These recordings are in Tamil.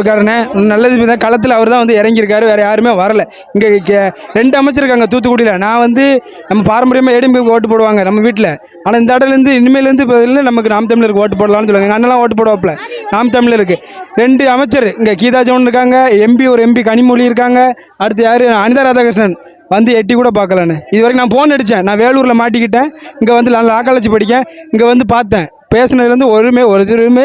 இருக்காருண்ணே நல்லது தான் களத்தில் அவர் தான் வந்து இறங்கியிருக்காரு. வேறு யாருமே வரல. இங்கே ரெண்டு அமைச்சர் இருக்காங்க தூத்துக்குடியில். நான் வந்து நம்ம பாரம்பரியமாக ஏடிஎம்பி ஓட்டு போடுவாங்க நம்ம வீட்டில் ஆனால் இந்த இடத்துலேருந்து இனிமேலேருந்து இப்போ நமக்கு நாம் தமிழருக்கு ஓட்டு போடலாம்னு சொல்லுவாங்க. எங்கள் அண்ணெல்லாம் ஓட்டு போடுவாப்பில். நாம் தமிழருக்கு. ரெண்டு அமைச்சர் இங்கே கீதா ஜோன் இருக்காங்க எம்பி ஒரு எம்பி கனிமொழி இருக்காங்க. அடுத்து யார்? அனிதா ராதாகிருஷ்ணன். வந்து எட்டி கூட பார்க்கலண்ணே இது வரைக்கும் நான் ஃபோன் அடித்தேன் நான் வேலூரில் மாட்டிக்கிட்டேன். இங்கே வந்து நான் லா காலேஜ் படிக்கேன். இங்கே வந்து பார்த்தேன். பேசுனதுலேருந்து ஒருமே ஒரு இதுவுமே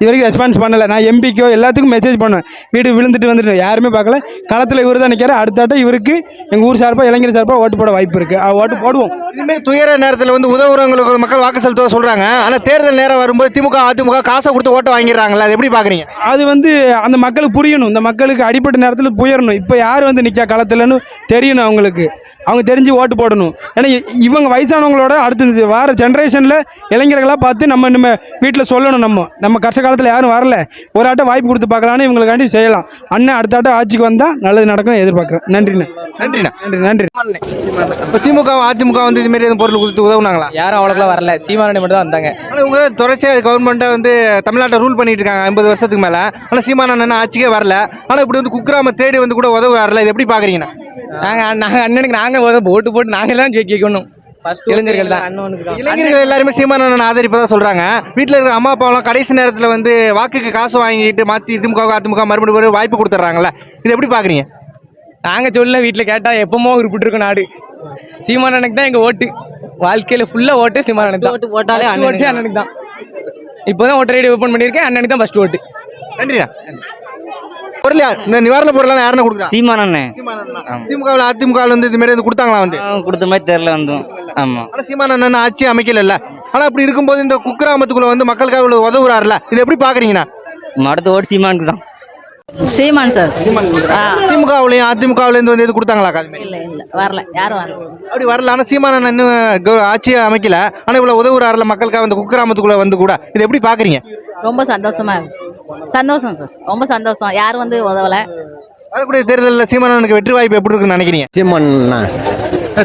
இது வரைக்கும் ரெஸ்பான்ஸ் பண்ணலை. நான் எம்பிக்கோ எல்லாத்துக்கும் மெசேஜ் பண்ணேன். வீடு விழுந்துட்டு வந்துட்டு யாருமே பார்க்கல. களத்தில் இவர் தான் நிற்கிறார் அடுத்தாட்ட இவருக்கு எங்கள் ஊர் சார்பாக இளைஞர் சார்பாக ஓட்டு போட வாய்ப்பு இருக்குது ஓட்டு போடுவோம். இதுமாரி துயர நேரத்தில் வந்து உதவுறவங்களுக்கு மக்கள் வாக்கு செலுத்த சொல்றாங்க. ஆனால் தேர்தல் நேரம் வரும்போது திமுக அதிமுக காசை கொடுத்து ஓட்டை வாங்கிடுறாங்களா அது எப்படி பார்க்குறீங்க அது வந்து அந்த மக்களுக்கு புரியணும். இந்த மக்களுக்கு அடிப்பட்ட நேரத்தில் புயரணும். இப்போ யார் வந்து நிற்கா களத்துலன்னு தெரியணும் அவங்களுக்கு. அவங்க தெரிஞ்சு ஓட்டு போடணும். ஏன்னா இ- இவங்க வயசானவங்களோட அடுத்த வார ஜென்ரேஷனில் இளைஞர்களாக பார்த்து நம்ம நம்ம வீட்டில் சொல்லணும் நம்ம. நம்ம கஷ்ட காலத்தில் யாரும் வரல. ஒரு ஆட்டம் வாய்ப்பு கொடுத்து பார்க்கலான்னு இவங்களுக்காண்டி செய்யலாம். அண்ணன் அடுத்த ஆட்டம் ஆட்சிக்கு வந்தால் நல்லது நடக்கும் எதிர்பார்க்குறேன். நன்றிண்ணே. நன்றிண்ணா. நன்றி நன்றி. இப்போ திமுக அதிமுக வந்து இதுமாரி எதுவும் பொருள் கொடுத்து உதவுனாங்களா? யாரும் அவ்வளோக்குலாம் வரல. சீமானி மட்டும் தான் வந்தாங்க. ஆனால் இவங்க தொடர்ச்சியாக கவர்மெண்ட்டை வந்து தமிழ்நாட்டை ரூல் பண்ணிட்டு இருக்காங்க ஐம்பது வருஷத்துக்கு மேலே. ஆனால் சீமானண்ணன் ஆட்சிக்கே வரல. ஆனால் இப்படி வந்து குக்கிராம தேடி வந்து கூட உதவுறாருல. இது எப்படி பார்க்குறீங்கண்ணா நாங்கள் நாங்கள் அண்ணனுக்கு நாங்கள் ஓட்டு போட்டு நாங்கள் தான் ஜெயிக்க வைக்கணும். இளைஞர்கள் தான். இளைஞர்கள் எல்லாருமே சீமானண்ணன் ஆதரிப்பதா சொல்றாங்க. வீட்டில் இருக்கிற அம்மா அப்பாவெல்லாம் கடைசி நேரத்தில் வந்து வாக்குக்கு காசு வாங்கிட்டு மாற்றி திமுக அதிமுக மறுபடியும் வாய்ப்பு கொடுத்துட்றாங்கல்ல. இது எப்படி பார்க்குறீங்க நாங்கள் சொல்ல வீட்டில் கேட்டால் எப்பமோ உருப்பிட்டு இருக்கும் நாடு சீமானனுக்கு தான் எங்கள் ஓட்டு. வாழ்க்கையில் ஃபுல்லாக ஓட்டு சீமானனுக்கு தான். ஓட்டு போட்டாலே ஓட்டு அண்ணனுக்கு தான். இப்போ தான். ஓட்டர் ஐடி ஓப்பன் பண்ணியிருக்கேன். அண்ணனுக்கு தான் ஃபஸ்ட் ஓட்டு. நன்றிண்ணா. பொருள் இந்த நிவாரண பொருள்லாம் யாருன்னு கொடுக்குறா? சீமானண்ணே திமுகவில் அதிமுகவில் வந்து இது மாதிரி கொடுத்தாங்களா வந்து? கொடுத்த மாதிரி வந்தோம் ஆமாம் ஆனால் சீமானண்ணன் ஆட்சி அமைக்கல ஆனால் அப்படி இருக்கும்போது இந்த குக்கிராமத்துக்குள்ள வந்து மக்களுக்காக இவ்வளவு உதவுறாருல இது எப்படி பார்க்குறீங்கண்ணா அடுத்த ஓட்டு சீமானுக்கு தான். சீமான் சார். திமுகவுலையும் அதிமுகவுலேருந்து வந்து எது கொடுத்தாங்களா இல்லை இல்லை வரல. யாரும் வரல. அப்படி வரல. ஆனால் சீமானண்ணன் இன்னும் ஆட்சியை அமைக்கல. ஆனால் இவ்வளோ உதவுறாருல மக்களுக்காக வந்து குக்கிராமத்துக்குள்ள வந்து கூட. இது எப்படி பார்க்குறீங்க ரொம்ப சந்தோஷமா இருக்கு. சந்தோஷம் சார். ரொம்ப சந்தோஷம். யாரும் வந்து உதவல. வரக்கூடிய தேர்தலில் சீமானனுக்கு வெற்றி வாய்ப்பு எப்படி இருக்குன்னு நினைக்கிறீங்க? சீமானா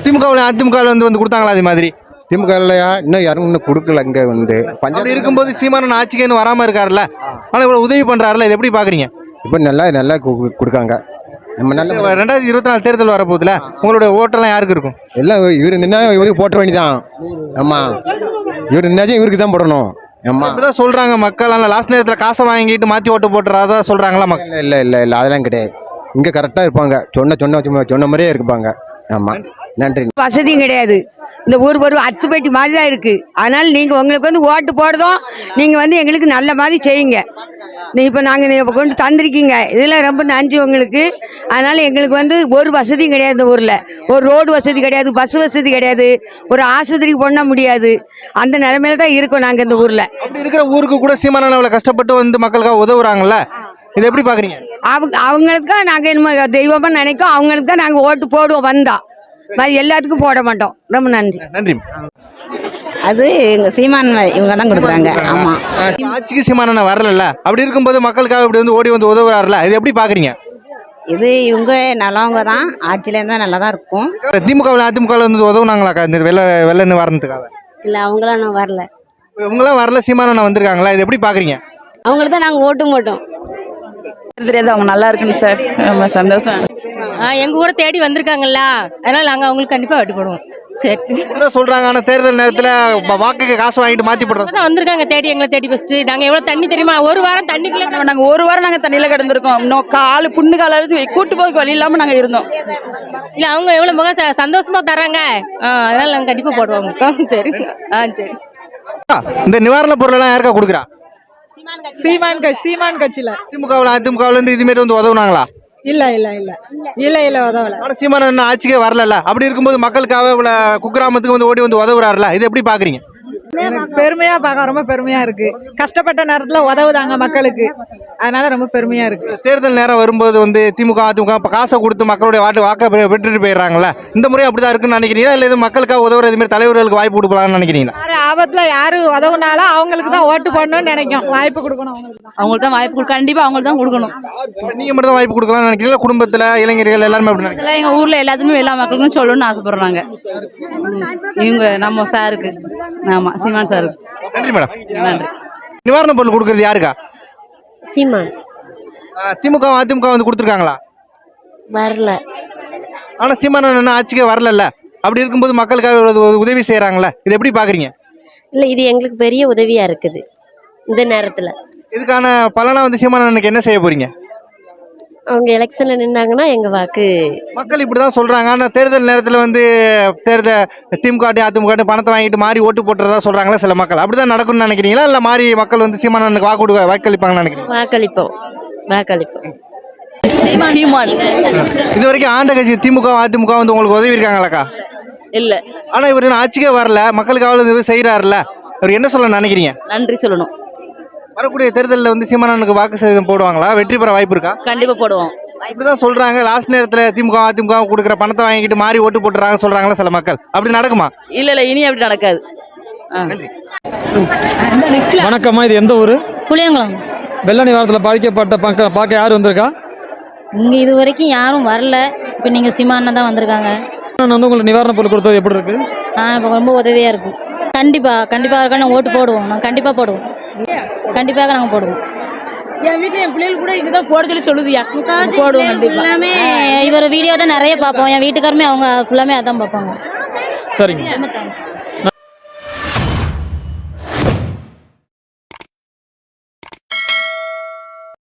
திமுகவில் அதிமுகவில் வந்து வந்து கொடுத்தாங்களா அது மாதிரி? திமுக இல்லையா இன்னும் யாரும் இன்னும் கொடுக்கல இங்கே வந்து. பஞ்சாப் இருக்கும்போது சீமானன் ஆட்சிக்கு இன்னும் வராமல் இருக்காருல்ல? ஆனால் இவ்வளோ உதவி பண்ணுறாருல இது எப்படி பார்க்குறீங்க இப்போ நல்லா நல்லா கொடுக்காங்க. நம்ம நல்ல ரெண்டாயிரத்தி இருபத்தி நாலு தேர்தல் வரப்போகுதுல உங்களோட ஓட்டெல்லாம் யாருக்கு இருக்கும்? எல்லாம் இவர் நின்னா இவருக்கு போட்ட வேண்டியதான் ஆமாம் இவர் நின்னாச்சும் இவருக்கு தான் போடணும். ஆமாம் இப்படிதான் சொல்றாங்க மக்கள். ஆனால் லாஸ்ட் நேரத்தில் காசை வாங்கிட்டு மாற்றி ஓட்டு போட்டுறதா சொல்றாங்களா மக்கள் இல்லை இல்லை இல்லை அதெல்லாம் கிடையாது. இங்கே கரெக்டாக இருப்பாங்க. சொன்ன சொன்ன சொன்ன மாதிரியே இருப்பாங்க. ஆமாம் நன்றி. வசதியும் கிடையாது. இந்த ஊர் ஒரு அச்சுப்பேட்டி மாதிரி தான் இருக்கு. அதனால நீங்க உங்களுக்கு வந்து ஓட்டு போடுறதும் நீங்க வந்து எங்களுக்கு நல்ல மாதிரி செய்யுங்க. நீ இப்போ நாங்கள் இப்போ கொண்டு தந்திருக்கீங்க. இதில் ரொம்ப நன்றி உங்களுக்கு. அதனால எங்களுக்கு வந்து ஒரு வசதியும் கிடையாது இந்த ஊரில். ஒரு ரோடு வசதி கிடையாது பஸ் வசதி கிடையாது. ஒரு ஆஸ்பத்திரிக்கு போனா முடியாது. அந்த நிலைமையில தான் இருக்கோம் நாங்கள் இந்த ஊரில். அப்படி இருக்கிற ஊருக்கு கூட சீமானன் அவ்வளோ கஷ்டப்பட்டு வந்து மக்களுக்காக உதவுறாங்கல்ல? இது எப்படி பார்க்குறீங்க அவங்க அவங்களுக்கு தான் நாங்கள் என்ன தெய்வமாக நினைக்கோம். அவங்களுக்கு தான் நாங்கள் ஓட்டு போடுவோம் வந்தா. மாதிரி எல்லாத்துக்கும் போட மாட்டோம். ரொம்ப நன்றி. நன்றி. அது எங்க சீமான் இவங்க தான் கொடுக்குறாங்க. ஆமா. ஆட்சிக்கு சீமானன் வரல அப்படி இருக்கும்போது மக்களுக்காக இப்படி வந்து ஓடி வந்து உதவுறாருல இது எப்படி பார்க்குறீங்க இது இவங்க நல்லவங்க தான் ஆட்சியில இருந்தா நல்லா தான் இருக்கும். திமுகவில் அதிமுகவில் வந்து உதவுனாங்களாக்கா? இந்த வெள்ள வெள்ள நிவாரணத்துக்காக இல்லை அவங்களாம் நான் வரல. இவங்களாம் வரல சீமானன் வந்திருக்காங்களா? இது எப்படி பார்க்குறீங்க அவங்களுக்கு தான் நாங்கள் ஓட்டு மாட்டோம் தெரியாது அவங்க நல்லா இருக்குன்னு சார். ரொம்ப சந்தோஷம். எங்கள் ஊரை தேடி வந்திருக்காங்கல்ல அதனால் நாங்கள் அவங்களுக்கு கண்டிப்பாக ஓட்டு போடுவோம். சரி. சொல்றாங்க ஆனால் தேர்தல் நேரத்தில் வாக்குக்கு காசு வாங்கிட்டு மாற்றி போடுறோம் தான் வந்திருக்காங்க தேடி எங்களை தேடி ஃபஸ்ட்டு நாங்கள் எவ்வளோ தண்ணி தெரியுமா? ஒரு வாரம் தண்ணிக்குள்ளே நாங்க ஒரு வாரம் நாங்க தண்ணியில கிடந்திருக்கோம். இன்னும் காலு புண்ணு கால கூட்டு போறதுக்கு வழி இல்லாம நாங்க இருந்தோம். இல்லை அவங்க எவ்வளோ முக சந்தோஷமா தராங்க ஆ அதனால் நாங்கள் கண்டிப்பாக போடுவோம் ஆ, சரி. ஆ சரி. இந்த நிவாரண பொருளெல்லாம் யாருக்கா கொடுக்குறா? சீமான் கட்சி சீமான் கட்சியில. திமுகவில் அதிமுகவில் இருந்து இதுமாரி வந்து உதவுனாங்களா? இல்ல இல்ல இல்ல. இல்ல இல்ல உதவல. சீமான சீமானன் ஆட்சிக்கே வரல அப்படி இருக்கும்போது மக்களுக்காக இவ்வளோ குக்கிராமத்துக்கு வந்து ஓடி வந்து உதவுறாருல இது எப்படி பார்க்குறீங்க பெருமையா பார்க்க ரொம்ப பெருமையா இருக்கு. கஷ்டப்பட்ட நேரத்துல உதவுதாங்க மக்களுக்கு. அதனால ரொம்ப பெருமையா இருக்கு. தேர்தல் நேரம் வரும்போது வந்து திமுக அதிமுக காசை கொடுத்து மக்களுடைய வாட்டு வாக்க பெ- பெற்றுட்டு போயிடுறாங்களா இந்த முறை அப்படிதான் இருக்குன்னு நினைக்கிறீங்களா? இல்லை இது மக்களுக்காக உதவுற இது மாதிரி தலைவர்களுக்கு வாய்ப்பு கொடுக்கலாம்னு நினைக்கிறீங்களா? ஆபத்துல யாரு உதவுனாலும் அவங்களுக்கு தான் ஓட்டு போடணும்னு நினைக்கும். வாய்ப்பு கொடுக்கணும் அவங்களுக்கு தான். அவங்களுக்கு தான் வாய்ப்பு கொடு- கண்டிப்பா அவங்களுக்கு தான் கொடுக்கணும். நீங்க மட்டும் தான் வாய்ப்பு கொடுக்கலாம்னு நினைக்கிறீங்களா? குடும்பத்தில் இளைஞர்கள் எல்லாருமே அப்படி நினைக்கிறீங்க இதெல்லாம் எங்க ஊர்ல எல்லாத்துக்குமே எல்லா மக்களுக்கும் சொல்லணும்னு ஆசைப்படுறாங்க. இவங்க நம்ம சாருக்கு. ஆமா சீமான் சாருக்கு நன்றி மேடம். நன்றி. நிவாரண பொருள் கொடுக்கறது யாருக்கா? சீமான். திமுக அதிமுக வந்து கொடுத்துருக்காங்களா? வரல. ஆனால் சீமான் அண்ணன் ஆட்சிக்கே வரலல்ல. அப்படி இருக்கும்போது மக்களுக்காக உதவி செய்கிறாங்களே இது எப்படி பார்க்குறீங்க இல்ல இது எங்களுக்கு பெரிய உதவியா இருக்குது. இந்த நேரத்துல. இதுக்கான பலனா வந்து சீமான் அண்ணனுக்கு என்ன செய்ய போறீங்க? அவங்க எலெக்ஷன்ல நின்னாங்கன்னா எங்க வாக்கு? மக்கள் இப்படி தான் சொல்கிறாங்க ஆனால் தேர்தல் நேரத்தில் வந்து தேர்தல் திமுக அதிமுக பணத்தை வாங்கிட்டு மாறி ஓட்டு போட்டுறதா சொல்கிறாங்களா சில மக்கள்? அப்படி தான் நடக்கும்னு நினைக்கிறீங்களா? இல்லை மாறி மக்கள் வந்து சீமான் அண்ணனுக்கு வாக்கு கொடுக்க வாக்களிப்பாங்கன்னு நினைக்கிறீங்க வாக்களிப்போம். வாக்களிப்போம். சீமான். இது வரைக்கும் ஆண்ட கட்சி திமுக அதிமுக வந்து உங்களுக்கு உதவி இருக்காங்களாக்கா? இல்ல. ஆனால் இவர் இன்னும் ஆட்சிக்கே வரல. மக்களுக்கு அவ்வளோ இது செய்கிறாருல்ல இவர் என்ன சொல்ல நினைக்கிறீங்க? நன்றி சொல்லணும். வரக்கூடிய தேர்தலில் வந்து சீமானனுக்கு வாக்கு சதவீதம் போடுவாங்களா? வெற்றி பெற வாய்ப்பு இருக்கா? கண்டிப்பா போடுவோம். இப்படிதான் சொல்றாங்க. லாஸ்ட் நேரத்தில் திமுக அதிமுக கொடுக்குற பணத்தை வாங்கிட்டு மாறி ஓட்டு போட்டுறாங்க சொல்றாங்களா சில மக்கள்? அப்படி நடக்குமா? இல்ல இல்ல இனி அப்படி நடக்காது. வணக்கம்மா இது எந்த ஊர்? புளியங்குளம். வெள்ள நிவாரணத்தில் பாதிக்கப்பட்ட பக்க பார்க்க யார் வந்திருக்கா? இங்க இது வரைக்கும் யாரும் வரல. இப்ப நீங்க சீமான் தான் வந்திருக்காங்க. நான் வந்து உங்களுக்கு நிவாரண பொருள் கொடுத்தது எப்படி இருக்கு? ஆ இப்போ ரொம்ப உதவியா இருக்கு. கண்டிப்பா கண்டிப்பா இருக்க நாங்கள் ஓட்டு போடுவோம். நாங்கள் கண்டிப்பா போடுவோம். கண்டிப்பாக நாங்கள் போடுவோம். என் வீட்டுல என் பிள்ளைகள் கூட இங்கதான் போட சொல்லி சொல்லுதியா? போடுவோம் கண்டிப்பா. எல்லாமே இவர் வீடியோ தான் நிறைய பார்ப்போம். என் வீட்டுக்காருமே அவங்க ஃபுல்லாமே அதான் பார்ப்பாங்க. சரிங்க.